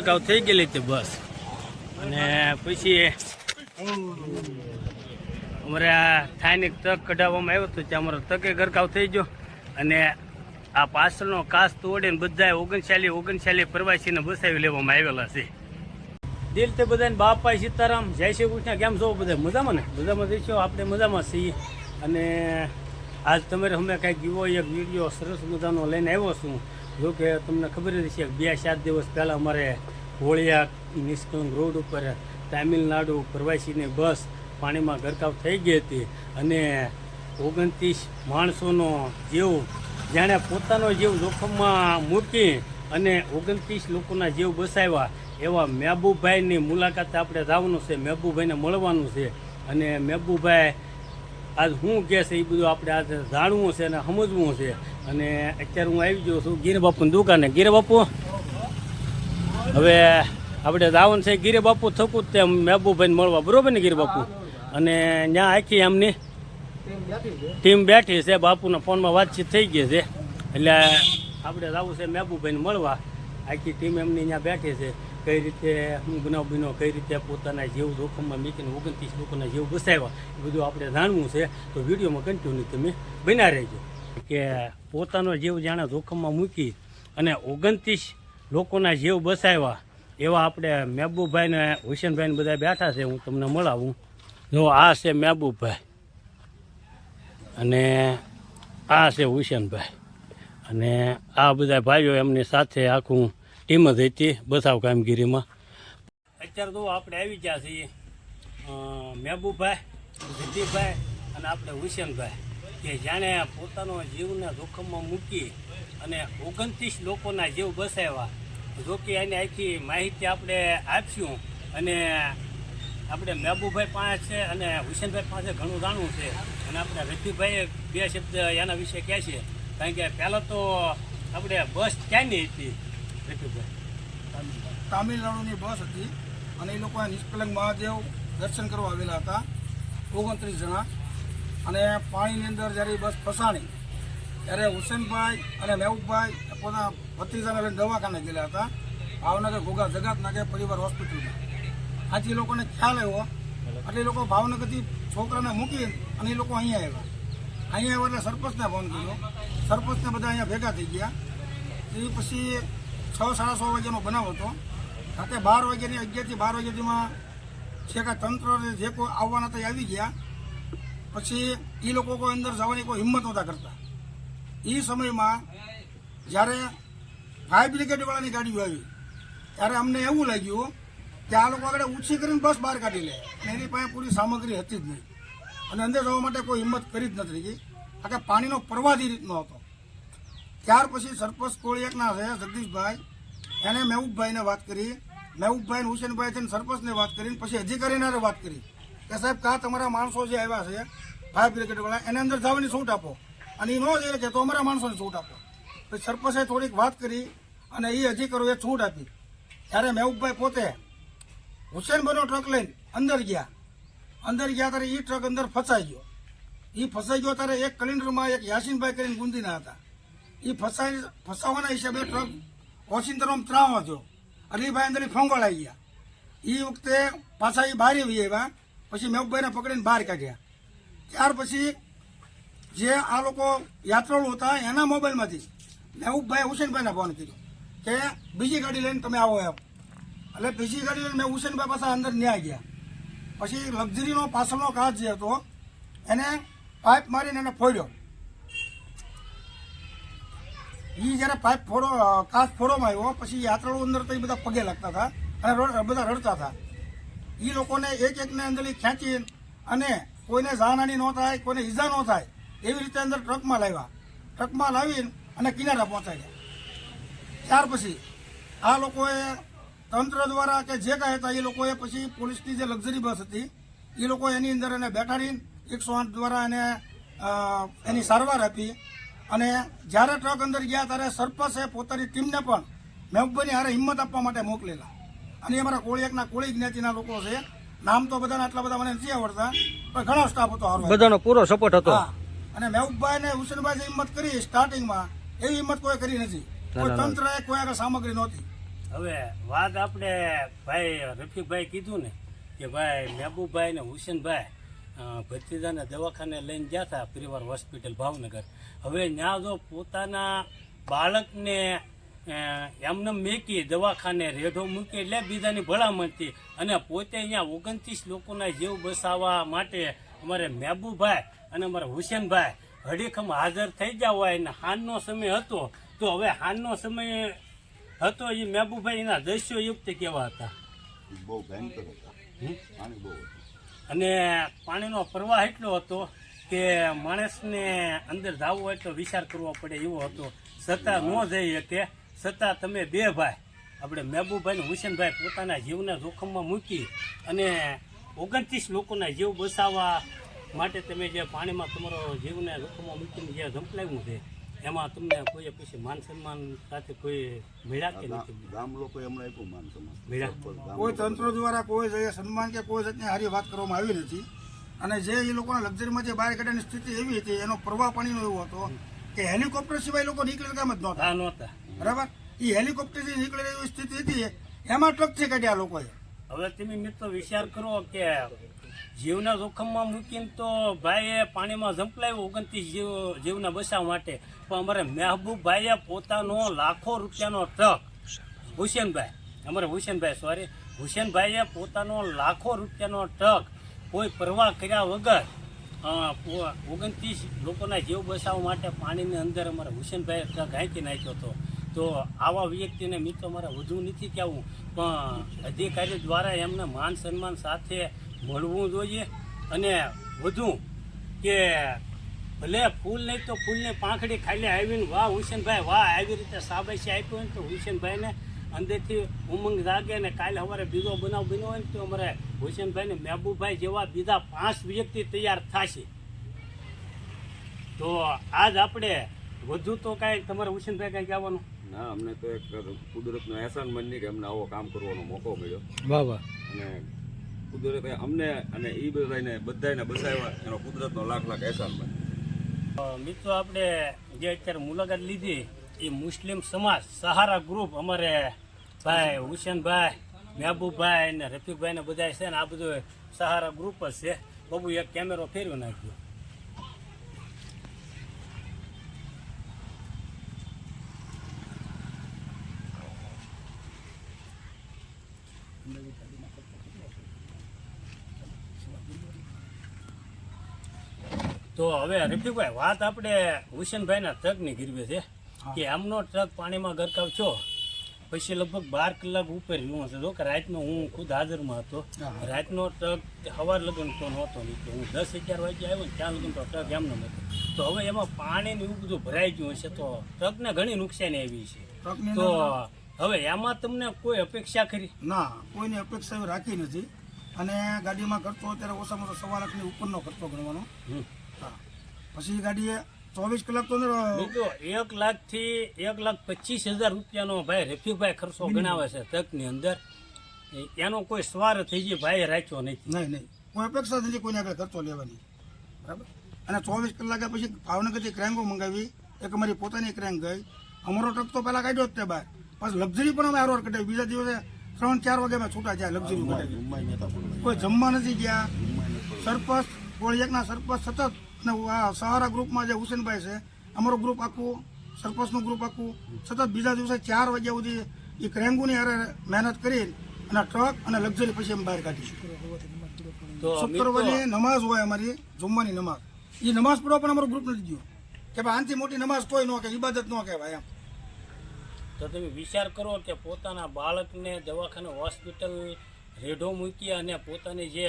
ગરકાવ થઈ ગયેલી હતી બસ. અને પછી અમારે સ્થાનિક તક કઢાવવામાં આવ્યો હતો, ત્યાં અમારો તકે ગરકાવ થઈ ગયો. અને આ પાછળનો કાસ તોડીને બધા ઓગણશાલી ઓગણશાલી પ્રવાસીને બસાવી લેવામાં આવેલા છે. દિલ તે બધાને બાપા સીતારામ, જય શ્રી કૃષ્ણ, કેમ છો બધા? મજામાં ને? મજામાં જઈશું આપણે મજામાં છીએ. અને આજ તમારે અમે કાંઈક એવો એક વીડિયો સરસ મજાનો લઈને આવ્યો છું. જો કે તમને ખબર જ છે બે સાત દિવસ પહેલાં અમારે હોળિયા નિષ્કલંક રોડ ઉપર તામિલનાડુ પ્રવાસીની બસ પાણીમાં ગરકાવ થઈ ગઈ હતી અને ઓગણત્રીસ માણસોનો જીવ, જાણે પોતાનો જીવ જોખમમાં મૂકી અને ઓગણત્રીસ લોકોના જીવ બસાવ્યા. એવા મહેબુભાઈની મુલાકાતે આપણે જવાનું છે મહેબુભાઈને મળવાનું છે. અને મહેબુભાઈ આજ શું કહે છે એ બધું આપણે આજે જાણવું છે અને સમજવું છે. અને અત્યારે હું આવી ગયો છું ગીર બાપુની દુકાને. ગીર બાપુ, હવે આપણે જવાનું છે, ગીરે બાપુ થકું તે મહેબુભાઈને મળવા. બરોબર ને ગીર બાપુ? અને ત્યાં આખી એમની ટીમ બેઠી છે, બાપુના ફોનમાં વાતચીત થઈ ગઈ છે. એટલે આપણે જવું છે મહેબુભાઈને મળવા. આખી ટીમ એમની ત્યાં બેઠી છે. કઈ રીતે હું બનાવ બીનો કઈ રીતે પોતાના જીવ જોખમમાં મીકીને ઓગણત્રીસ લોકોના જીવ બસાવ્યા, એ બધું આપણે જાણવું છે. તો વિડીયોમાં કન્ટિન્યુ તમે બના રહેજો. કે પોતાનો જીવ જાણે જોખમમાં મૂકી અને ઓગણત્રીસ લોકોના જીવ બસાવ્યા એવા આપણે મહેબૂબભાઈ ને હુસેનભાઈ બધા બેઠા છે, હું તમને મળાવું. જો આ છે મહેબૂબભાઈ અને આ છે હુસેનભાઈ. અને આ બધા ભાઈઓ એમની સાથે આખું ટીમ જ હતી બચાવ કામગીરીમાં. અત્યારે તો આપણે આવી ગયા છીએ મહેબૂબભાઈ જગદીપભાઈ અને આપણે હુસેનભાઈ. કે જાણે પોતાનો જીવને જોખમમાં મૂકી અને ઓગણત્રીસ લોકોના જીવ બસાવ્યા. જો કે એની આખી માહિતી આપણે આપશું અને આપણે મહેબુભાઈ પાસે છે અને હુસેનભાઈ પાસે ઘણું જાણવું છે. અને આપણે રફીભાઈએ બે શબ્દ એના વિશે કહે છે. કારણ કે પહેલાં તો આપણે બસ ક્યાંની હતી? રફીભાઈ તામિલનાડુની બસ હતી અને એ લોકો નિષ્કલંક મહાદેવ દર્શન કરવા આવેલા હતા. ઓગણત્રીસ જણા. અને પાણીની અંદર જ્યારે બસ ફસાણી, ત્યારે હુસેનભાઈ અને મહેબૂબભાઈ પોતાના ભત્રીજાને લઈને દવાખાને ગયેલા હતા, ભાવનગર ઘોઘા જગતનગર પરિવાર હોસ્પિટલમાં. એ લોકોને ખ્યાલ આવ્યો, એટલે લોકો ભાવનગરથી છોકરાને મૂકી અને એ લોકો અહીંયા આવ્યા. અહીંયા આવ્યા એટલે સરપંચને ફોન કર્યો. સરપંચને બધા અહીંયા ભેગા થઈ ગયા. એ પછી છ, સાડા છ વાગ્યાનો બનાવ હતો. રાતે બાર વાગ્યાની અગિયારથી બાર વાગ્યાથીમાં સુધીમાં છે કે તંત્ર જે કોઈ આવવાના હતા આવી ગયા. પછી એ લોકો કોઈ અંદર જવાની કોઈ હિંમત નહોતા કરતા. એ સમયમાં જ્યારે ફાયર બ્રિગેડવાળાની ગાડીઓ આવી, ત્યારે અમને એવું લાગ્યું કે આ લોકો આગળ ઉછી કરીને બસ બહાર કાઢી લે. એની પાસે પૂરી સામગ્રી હતી જ નહીં. અને અંદર જવા માટે કોઈ હિંમત કરી જ નથી રહી. કારણ પાણીનો પ્રવાહ એ રીતનો હતો. ત્યાર પછી સરપંચ કોળી એકના છે, જગદીશભાઈ, એને મહેબૂબભાઈને વાત કરી. મહેબૂબભાઈ હુસેનભાઈ થઈને સરપંચને વાત કરીને પછી અધિકારીને વાત કરી કે સાહેબ, કા તમારા માણસો જે આવ્યા છે ફાયર બ્રિગેડવાળા એને અંદર જવાની છૂટ આપો. અને એ ન જઈ કે તો અમારા માણસોને છૂટ આપો. પછી સરપંચે થોડીક વાત કરી અને એ અધિકારીઓએ છૂટ આપી. ત્યારે મહેબુભાઈ પોતે હુસેનભાઈનો ટ્રક લઈને અંદર ગયા. અંદર ગયા ત્યારે એ ટ્રક અંદર ફસાઈ ગયો. એ ફસાઈ ગયો ત્યારે એક કલિન્ડરમાં એક યાસીનભાઈ કરીને ગુંદીના હતા. એ ફસાઈ, ફસાવાના હિસાબે ટ્રક ઓચિંતરમાં ત્રાવ હતો અલીભાઈ અંદર ફંગોળાઈ ગયા. એ વખતે પાછા એ બહાર આવી આવ્યા. પછી મહેબુભાઈને પકડીને બહાર કાઢ્યા. ત્યાર પછી જે આ લોકો યાત્રાળુ હતા, એના મોબાઈલમાંથી મહેબૂબભાઈ હુસેનભાઈને ફોન કર્યો કે બીજી ગાડી લઈને તમે આવો એમ. એટલે બીજી ગાડી લઈને મેં હુસેનભાઈ પાસે અંદર ન્યાય ગયા. પછી લક્ઝરીનો પાછળનો કાચ જે હતો, એને પાઇપ મારીને એને ફોડ્યો. એ જ્યારે પાઇપ ફોડો કાચ ફોડવામાં આવ્યો, પછી યાત્રાળુ અંદર તો એ બધા પગે લાગતા હતા અને બધા રડતા હતા. એ લોકોને એક એકને અંદર ખેંચી અને કોઈને જાનહાની ન થાય, કોઈને ઈજા ન થાય, એવી રીતે અંદર ટ્રકમાં લાવ્યા. ટ્રકમાં લાવીને અને કિનારા પહોંચાડ્યા. ત્યાર પછી આ લોકોએ તંત્ર દ્વારા કે જે કાંઈ હતા એ લોકોએ પછી પોલીસની જે લક્ઝરી બસ હતી, એ લોકો એની અંદર એને બેઠાડીને એકસો આઠ દ્વારા એને એની સારવાર આપી. અને જ્યારે ટ્રક અંદર ગયા ત્યારે સરપંચે પોતાની ટીમને પણ મહેબૂબની હારે હિંમત આપવા માટે મોકલેલા. અને અમારા કોળિયાકના કોળી જ્ઞાતિના લોકો છે. નામ તો બધાના આટલા બધા મને નથી આવડતા પણ ઘણો સ્ટાફ હતો હારો બધાનો પૂરો સપોર્ટ હતો. અને મહેબૂબભાઈ ને હુસેનભાઈ જે હિંમત કરી સ્ટાર્ટિંગમાં એવી હિંમત કોઈ કરી નથી. કોઈ તંત્ર કોઈ આગળ સામગ્રી નહોતી. હવે વાત આપણે ભાઈ રફીકભાઈ કીધું ને કે ભાઈ મહેબુભાઈ ને હુસેનભાઈ ભત્રીજાને દવાખાને લઈને ગયા હતા પરિવાર હોસ્પિટલ ભાવનગર. હવે ત્યાં જો પોતાના બાળકને એમને મેકી દવાખાને રેઢો મૂકી એટલે બીજાની ભલામણથી અને પોતે અહીંયા ઓગણત્રીસ લોકોના જીવ બસાવવા માટે અમારે મહેબુભાઈ અને અમારા હુસેનભાઈ હડીખમ હાજર થઈ ગયા હોય અને હાનનો સમય હતો તો હવે હાનનો સમય હતો એ મહેબુભાઈ એના દ્રશ્યો યુક્ત કેવા હતા. બહુ ભયંકર હતા. પાણી બહુ અને પાણીનો પ્રવાહ એટલો હતો કે માણસને અંદર ધાવવો એટલો વિચાર કરવો પડે એવો હતો. છતાં ન જઈ શકે. છતાં તમે બે ભાઈ. આપણે મહેબુભાઈ અને હુસેનભાઈ પોતાના જીવને જોખમમાં મૂકી અને ઓગણત્રીસ લોકોના જીવ બસાવવા માટે તમે જે પાણીમાં તમારો જીવને જોખમમાં મૂકીને જે ઝંપલાવ્યું છે એમાં તમને કોઈ પછી માન સન્માન સાથે કોઈ મળ્યા કે નથી? ગામ લોકો એમણે આપ્યું માન સન્માન. મળ્યા. કોઈ તંત્ર દ્વારા કોઈ જગ્યાએ સન્માન કે કોઈ જાતની હારી વાત કરવામાં આવી નથી. અને જે એ લોકોના લક્ઝરીમાં જે બહાર કાઢવાની સ્થિતિ એવી હતી એનો પ્રવાહ પાણીનો એવો હતો કે હેલિકોપ્ટર સિવાય લોકો નીકળે કામ જ નહોતા. હા નહોતા. બરાબર? એ હેલિકોપ્ટરથી નીકળી રહી સ્થિતિ હતી. એમાં ટ્રકથી કાઢ્યા લોકોએ. હવે તમે મિત્રો વિચાર કરો કે જીવના જોખમમાં મૂકીને તો ભાઈએ પાણીમાં ઝંપલાવ્યો ઓગણત્રીસ જીવ, જીવના બચાવ માટે. પણ અમારે મહેબૂબભાઈએ પોતાનો લાખો રૂપિયાનો ટ્રક હુસેનભાઈ અમારે હુસેનભાઈ સોરી હુસેનભાઈએ પોતાનો લાખો રૂપિયાનો ટ્રક કોઈ પરવા કર્યા વગર ઓગણત્રીસ લોકોના જીવ બચાવવા માટે પાણીની અંદર અમારે હુસેનભાઈએ ટ્રક હાંકી નાખ્યો હતો. તો આવા વ્યક્તિને મિત્રો મારે વધુ નથી કહેવું પણ અધિકારી દ્વારા એમને માન સન્માન સાથે મળવું જોઈએ અને વધુ કે ભલે ફૂલ નહીં તો ફૂલની પાંખડી ખાલી આવીને, વાહ, હુસેનભાઈ, વાહ, આવી રીતે સાબાશી આપ્યો હોય ને તો હુસેનભાઈને અંદરથી ઉમંગ જાગે ને કાલે અમારે બીજો બનાવ બન્યો હોય ને તો અમારે હુસેનભાઈને મહેબુભાઈ જેવા બીજા પાંચ વ્યક્તિ તૈયાર થશે. તો આજ આપણે વધુ તો કાંઈ તમારે હુસેનભાઈ કાંઈ કહેવાનું? ના અમને તો એક કુદરતનો એહસાન માની કે અમને આવો કામ કરવાનો મોકો મળ્યો. વાહ વાહ. અને કુદરત અમને અને એ બધાને બધાને બસાવ્યા એનો કુદરતનો લાખ લાખ એહસાન બન્યો. મિત્રો આપણે જે અત્યારે મુલાકાત લીધી એ મુસ્લિમ સમાજ સહારા ગ્રુપ અમારે ભાઈ હુસેનભાઈ મહેબૂબભાઈ ને રફીકભાઈ ને બધા છે ને આ બધું સહારા ગ્રુપ જ છે. બબુ એક કેમેરો ફેરવી નાખ્યો. તો હવે રફીકભાઈ વાત આપણે હુસેનભાઈના ટ્રકની ગીરવે છે કે આમનો ટ્રક પાણીમાં ગરકાવ છો? પછી લગભગ બાર કલાક ઉપર રહ્યું હશે. જો કે રાતનો હું ખુદ હાજરમાં હતો. રાતનો ટ્રક સવાર લગન તો નહોતો નીકળ્યો. હું દસ અગિયાર વાગે આવ્યો ને ત્યાં લગન તો ટ્રક એમનો હતો. તો હવે એમાં પાણી ને એવું બધું ભરાઈ ગયું હશે તો ટ્રકને ઘણી નુકસાની આવી છે. તો હવે એમાં તમને કોઈ અપેક્ષા ખરી? ના કોઈની અપેક્ષા રાખી નથી. અને ગાડીમાં ખર્ચો અત્યારે ઓછામાં ઓછો સવા લાખની ઉપરનો ખર્ચો ગણવાનો પછી ગાડીએ ચોવીસ કલાક તો એક લાખથી એક લાખ પચીસ હજાર રૂપિયાનો ભાઈ રફીકભાઈ ખર્ચો ગણાવે છે તકની અંદર. એનો કોઈ સ્વાર થઈ ગયો ભાઈ રાખ્યો નથી. નહીં નહીં. કોઈ અપેક્ષા નથી કોઈને આગળ ખર્ચો લેવાની. બરાબર? અને ચોવીસ કલાકે પછી ભાવનગરથી ક્રેંગો મંગાવી. એક અમારી પોતાની ક્રેંગ ગઈ. અમારો ટ્રક તો પહેલાં કાઢ્યો જ તે બહાર પછી લક્ઝરી પણ અમે આરોર કઢાવી. બીજા દિવસે ત્રણ ચાર વાગે અમે છૂટા ગયા લક્ઝરી કઢાવી. કોઈ જમવા નથી ગયા. સરપંચ ગોળિયાકના સરપંચ સતત અને આ સહારા ગ્રુપમાં જે હુસેનભાઈ છે અમારું ગ્રુપ આખું સરપંચનું ગ્રુપ આખું સતત બીજા દિવસે ચાર વાગ્યા સુધી એ ક્રેંગુની હારે મહેનત કરી અને ટ્રક અને લક્ઝરી પછી અમે બહાર કાઢી તો મિત્રો શુક્રવારની નમાઝ હોય અમારી જુમ્માની નમાઝ. એ નમાઝ પડવા પણ અમારું ગ્રુપ નથી ગયું. કે ભાઈ આનથી મોટી નમાઝ કોઈ ન કે ઇબાદત ન કહેવાય એમ. તો તમે વિચાર કરો કે પોતાના બાળકને દવાખાને હોસ્પિટલ રેઢો મૂકી અને પોતાની જે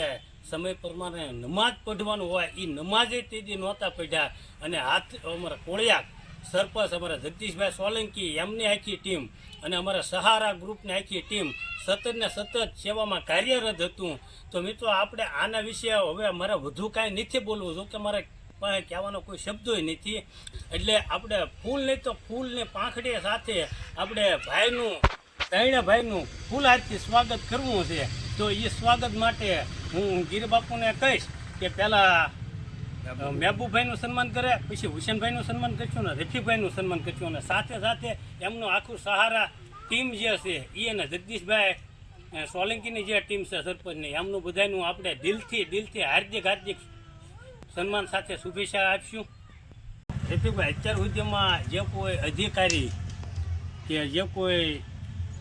સમય પ્રમાણે નમાજ પઢવાનું હોય એ નમાજે તેથી નહોતા પઢ્યા. અને હાથ અમારા કોળિયાક સરપંચ અમારા જગદીશભાઈ સોલંકી, એમની આખી ટીમ અને અમારા સહારા ગ્રુપની આખી ટીમ સતત ને સતત સેવામાં કાર્યરત હતું. તો મિત્રો, આપણે આના વિશે હવે મારે વધુ કાંઈ નથી બોલવું. જો કે મારે પાસે કહેવાનો કોઈ શબ્દોય નથી. એટલે આપણે ફૂલ નહીં તો ફૂલની પાંખડી સાથે આપણે ભાઈનું ત્રણે ભાઈનું ફૂલ હાથથી સ્વાગત કરવું છે. તો એ સ્વાગત માટે હું ગીરબાપુને કહીશ કે પહેલાં મહેબુભાઈનું સન્માન કરે પછી હુસેનભાઈનું સન્માન કરશું ને રફીભાઈનું સન્માન કરશું અને સાથે સાથે એમનું આખું સહારા ટીમ જે છે એ અને જગદીશભાઈ સોલંકીની જે ટીમ છે સરપંચની એમનું બધાનું આપણે દિલથી દિલથી હાર્દિક હાર્દિક સન્માન સાથે શુભેચ્છા આપશું. રફીભાઈ અત્યાર સુધીમાં જે કોઈ અધિકારી કે જે કોઈ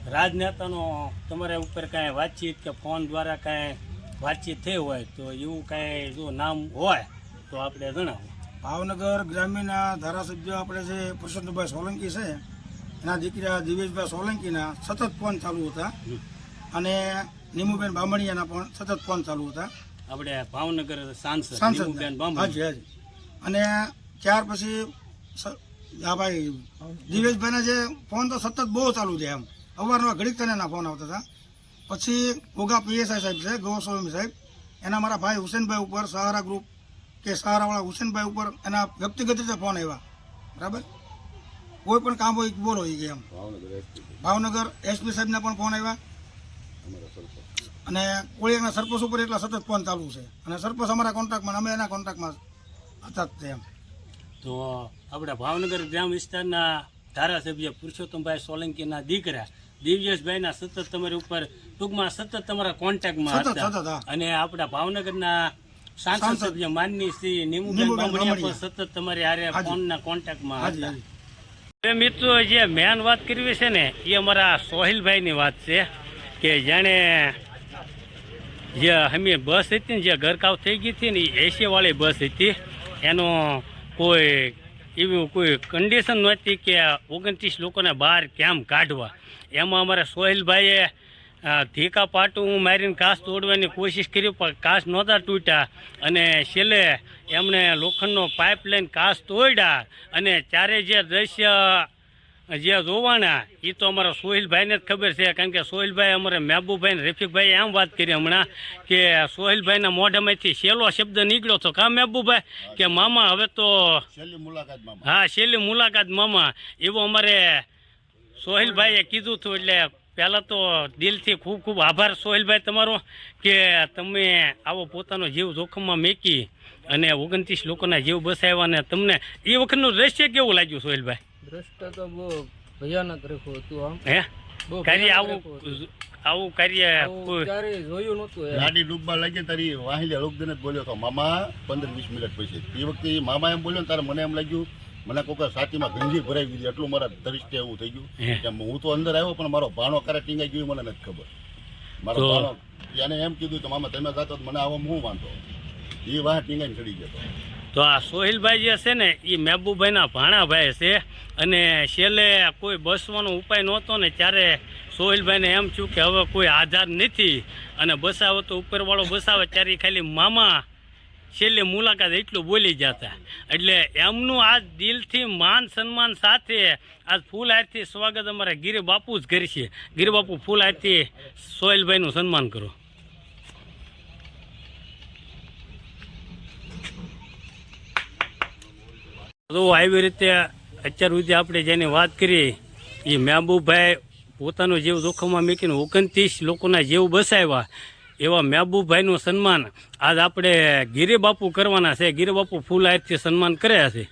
રાજનેતાનો તમારા ઉપર કાંઈ વાતચીત કે ફોન દ્વારા કાંઈ વાતચીત થઈ હોય તો એવું કાંઈ જો નામ હોય તો આપણે જણાવો. ભાવનગર ગ્રામ્યના ધારાસભ્ય આપણે જે પુરુષોત્તમભાઈ સોલંકી છે એના દીકરા દિવેશભાઈ સોલંકીના સતત ફોન ચાલુ હતા. અને નીમુબેન બામણીયાના પણ સતત ફોન ચાલુ હતા. આપણે ભાવનગર સાંસદ સાંસદ નીમુબેન બામણી. હાજી હાજી. અને ત્યાર પછી આ ભાઈ દિવેશભાઈના જે ફોન તો સતત બહુ ચાલુ છે એમ. અવારનવાર ઘડીક તને ફોન આવતા હતા. પછી ગોગા પીએસઆઈ સાહેબ છે ગોસ્વામી સાહેબ. એના મારા ભાઈ હુસેનભાઈ ઉપર સહારા ગ્રુપ કે સહારાવાળા હુસેનભાઈ ઉપર એના વ્યક્તિગત રીતે ફોન આવ્યા. બરાબર? કોઈ પણ કામ હોય બોલો એ કે એમ. ભાવનગર એસપી સાહેબના પણ ફોન આવ્યા. અને કોળિયાના સરપંચ ઉપર એટલા સતત ફોન ચાલુ છે. અને સરપંચ અમારા કોન્ટ્રાક્ટમાં અમે એના કોન્ટ્રાક્ટમાં હતા જ એમ. તો આપણે ભાવનગર ગ્રામ વિસ્તારના ધારાસભ્ય પુરુષોત્તમભાઈ સોલંકીના દીકરા દિવ્યેશભાઈના સતત તમારી ઉપર ટૂંકમાં સતત તમારા કોન્ટેક્ટમાં હતા. અને આપણા ભાવનગરના સાંસદ. સભ્ય માનની શ્રી નીમુબેન પણ સતત તમારી આરે. ફોનના કોન્ટેક્ટમાં હતા. મિત્રો જે મેન વાત કરવી છે ને એ અમારા સોહિલભાઈની વાત છે કે જાણે જે અમે બસ હતી ને જે ગરકાવ થઈ ગઈ હતી ને એ એસી વાળી બસ હતી. એનો કોઈ એવી કોઈ કન્ડિશન નહોતી કે ઓગણત્રીસ લોકોને બહાર કેમ કાઢવા. એમાં અમારા સોહેલભાઈએ ધીકા પાટું મારીને કાચ તોડવાની કોશિશ કરી, પણ કાચ નહોતા તૂટ્યા. અને છેલ્લે એમણે લોખંડનો પાઇપ લઈને કાચ તોડ્યા. અને ચારે જે દ્રશ્ય જે જોવાના એ તો અમારા સોહિલભાઈને જ ખબર છે કારણ કે સોહિલભાઈ અમારે મહેબુભાઈ ને રફીકભાઈ એમ વાત કરી હમણાં કે સોહિલભાઈના મોઢામાંથી છેલ્લો શબ્દ નીકળ્યો હતો કા મહેબુભાઈ કે મામા હવે તો હા છેલ્લી મુલાકાત મામા. એવું અમારે સોહિલભાઈએ કીધું હતું એટલે પહેલાં તો દિલથી ખૂબ ખૂબ આભાર સોહિલભાઈ તમારો કે તમે આવો પોતાનો જીવ જોખમમાં મેકી અને ઓગણત્રીસ લોકોના જીવ બસાવ્યા અને તમને એ વખતનું દ્રશ્ય કેવું લાગ્યું સોહિલભાઈ? દ્રષ્ટા તો બહુ ભયાનક રેખું હતું આમ. હે? બહુ કાર્ય આવું આવું કાર્ય આવું જોયું નહોતું ગાડી ડૂબવા લાગી તારી વાહિલે અલોકદન જ બોલ્યો તો મામા પંદર વીસ મિનિટ પછી. એ વખતે મામા એમ બોલ્યો તારે મને એમ લાગ્યું મને કોઈ છાતીમાં ગંજી ભરાઈ ગઈ એટલું મારા દરિષ્ટે એવું થઈ ગયું. કે હું તો અંદર આવ્યો પણ મારો ભાણો કરે ટીંગાઈ ગયું મને નથી ખબર. મારો ભાણો એને એમ કીધું કે મામા તમે જાતો તો મને આવો હું વાંધો. એ વાહ ટીંગાઈ ચડી ગયો. તો આ સોહિલભાઈ જે છે ને એ મહેબુભાઈના ભાણાભાઈ છે. અને છેલ્લે કોઈ બસવાનો ઉપાય નહોતો ને, ત્યારે સોહિલભાઈને એમ થયું કે હવે કોઈ આધાર નથી. અને બસાવો તો ઉપરવાળો બસાવે, ત્યારે ખાલી મામા છેલ્લે મુલાકાત એટલું બોલી જતા. એટલે એમનું આ દિલથી માન સન્માન સાથે આજ ફૂલ આરતી સ્વાગત અમારા ગીરી બાપુ જ કરશે ગીરી બાપુ ફૂલ આરતી સોહિલભાઈનું સન્માન કરો. તો આવી રીતે અત્યાર સુધી આપણે જેની વાત કરી એ મહેબૂબભાઈ પોતાનો જીવ જોખમમાં મૂકીને ઓગણત્રીસ લોકોના જીવ બસાવ્યા. એવા મહેબૂબભાઈનું સન્માન આજ આપણે ગિરિબાપુ કરવાના છે. ગિરિબાપુ ફૂલ આરતી સન્માન કર્યા છે.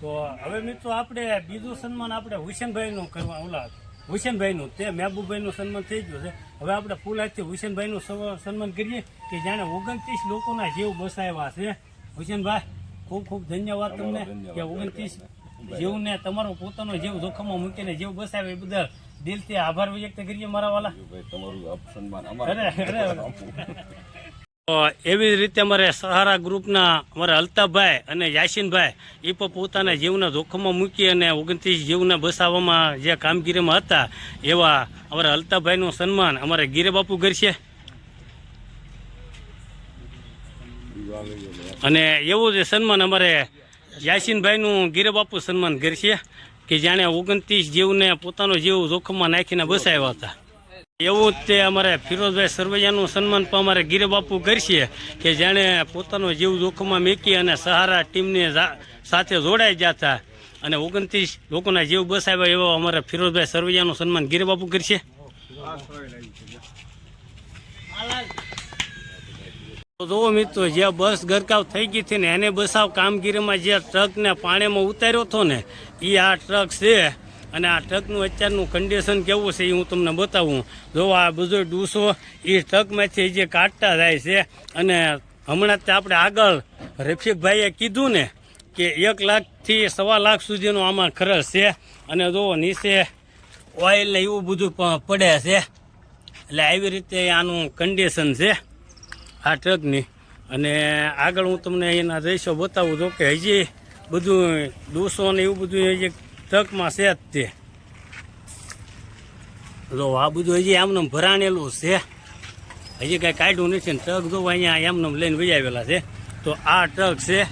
તો હવે મિત્રો આપણે બીજું સન્માન આપણે હુસેનભાઈનું કરવા ઓલા હુસેનભાઈનું. તે મહેબૂબભાઈનું સન્માન થઈ ગયું છે. હવે આપણે ફૂલ આજથી હુસેનભાઈનું સન્માન કરીએ કે જાણે ઓગણત્રીસ લોકોના જીવ બસાવ્યા છે. હુસેનભાઈ ખૂબ ખૂબ ધન્યવાદ તમને કે ઓગણત્રીસ જીવને તમારો પોતાનો જીવ જોખમમાં મૂકીને જીવ બસાવે એ બદલ દિલથી આભાર વ્યક્ત કરીએ મારા વાલા. તમારું અપસન્માન અરે અરે. એવી રીતે અમારે સહારા ગ્રુપના અમારા અલ્તાફભાઈ અને યાસીનભાઈ એ પણ પોતાના જીવના જોખમમાં મૂકી અને ઓગણત્રીસ જીવને બસાવવામાં જે કામગીરીમાં હતા, એવા અમારા અલ્તાફભાઈનું સન્માન અમારે ગીરેબાપુ કરશે. અને એવું જે સન્માન અમારે યાસીનભાઈનું ગીરે બાપુ સન્માન કરશે, કે જાણે ઓગણત્રીસ જીવને પોતાનો જીવ જોખમમાં નાખીને બસાવ્યા હતા. એવું જ તે અમારે ફિરોઝભાઈ સરવૈયાનું સન્માન પણ અમારે ગીરે બાપુ કરશે કે જેણે પોતાનો જીવ જોખમમાં મેકી અને સહારા ટીમની સાથે જોડાઈ જતા અને ઓગણત્રીસ લોકોના જીવ બસાવ્યા એવો અમારે ફિરોઝભાઈ સરવૈયાનું સન્માન ગીરબાપુ કરશે. તો મિત્રો જે બસ ગરકાવ થઈ ગઈ હતી ને એને બસાવ કામગીરીમાં જે ટ્રકને પાણીમાં ઉતાર્યો હતો ને એ આ ટ્રક છે અને આ ટ્રકનું અત્યારનું કન્ડિશન કેવું છે એ હું તમને બતાવું. જો આ બધો ડૂસો, એ ટ્રકમાંથી જે કાઢતા જાય છે, અને હમણાં જ તે આપણે આગળ રફીકભાઈએ કીધું ને કે એક લાખથી સવા લાખ સુધીનો આમાં ખર્ચ છે, અને જો નીચે ઓઇલ ને એવું બધું પડે છે, એટલે આવી રીતે આનું કન્ડિશન છે, આ ટ્રકની અને આગળ હું તમને એના રેશો બતાવું તો કે હજી બધું ડૂસો ને એવું બધું હજી ટ્રકમાં છે જ તે. જો આ બધું હજી આમને ભરાણેલું છે. હજી કાંઈ કાઢ્યું નથી ને ટ્રક જો અહીંયા એમને લઈને વજાવેલા છે. તો આ ટ્રક છે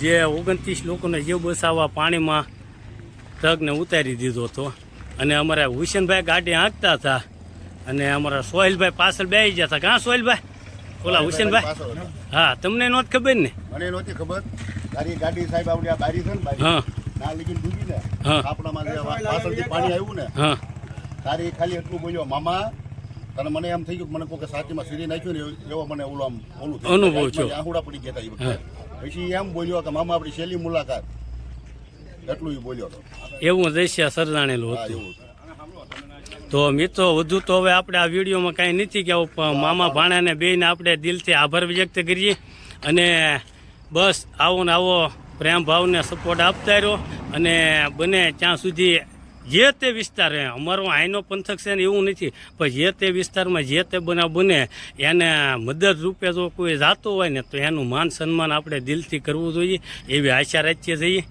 જે ઓગણત્રીસ લોકોને જીવ બસાવવા પાણીમાં ટ્રકને ઉતારી દીધો હતો. અને અમારા હુસેનભાઈ ગાડી હાંકતા હતા. અને અમારા સોહેલભાઈ પાછળ બે ગયા હતા. કાં સોહેલભાઈ? ઓલા હુસેનભાઈ? હા તમને નહોત ખબર ને? મને નહોતી ખબર. તારી ગાડી સાહેબ આપણી આ બારી છે ને હા. ના લીધી ડૂબી ને હા. આપણામાં જે પાછળથી પાણી આવ્યું ને હા. તારી ખાલી એટલું બોલ્યો મામા તને મને એમ થઈ ગયું કે મને કોઈ સાચીમાં સીરી નાખ્યું ને એવો મને ઓલું આમ ઓલું અનુભવ છે આહુડા પડી ગયા હતા પછી એમ બોલ્યો કે મામા આપણી છેલ્લી મુલાકાત. એટલું એ બોલ્યો હતો એવું દ્રશ્ય સર્જાણેલું હતું. તો મિત્રો વધુ તો હવે આપણે આ વિડીયોમાં કાંઈ નથી કહેવું મામા ભાણાને બેને આપણે દિલથી આભાર વ્યક્ત કરીએ. અને બસ આવો ને આવો પ્રેમ ભાવને સપોર્ટ આપતા રહ્યો અને બને ત્યાં સુધી જે તે વિસ્તાર અમારો આઈનો પંથક છે ને એવું નથી, પણ જે તે વિસ્તારમાં જે તે બનાવ બને, એને મદદ રૂપે જો કોઈ જાતો હોય ને તો એનું માન સન્માન આપણે દિલથી કરવું જોઈએ, એવી આશા રાખીએ છીએ.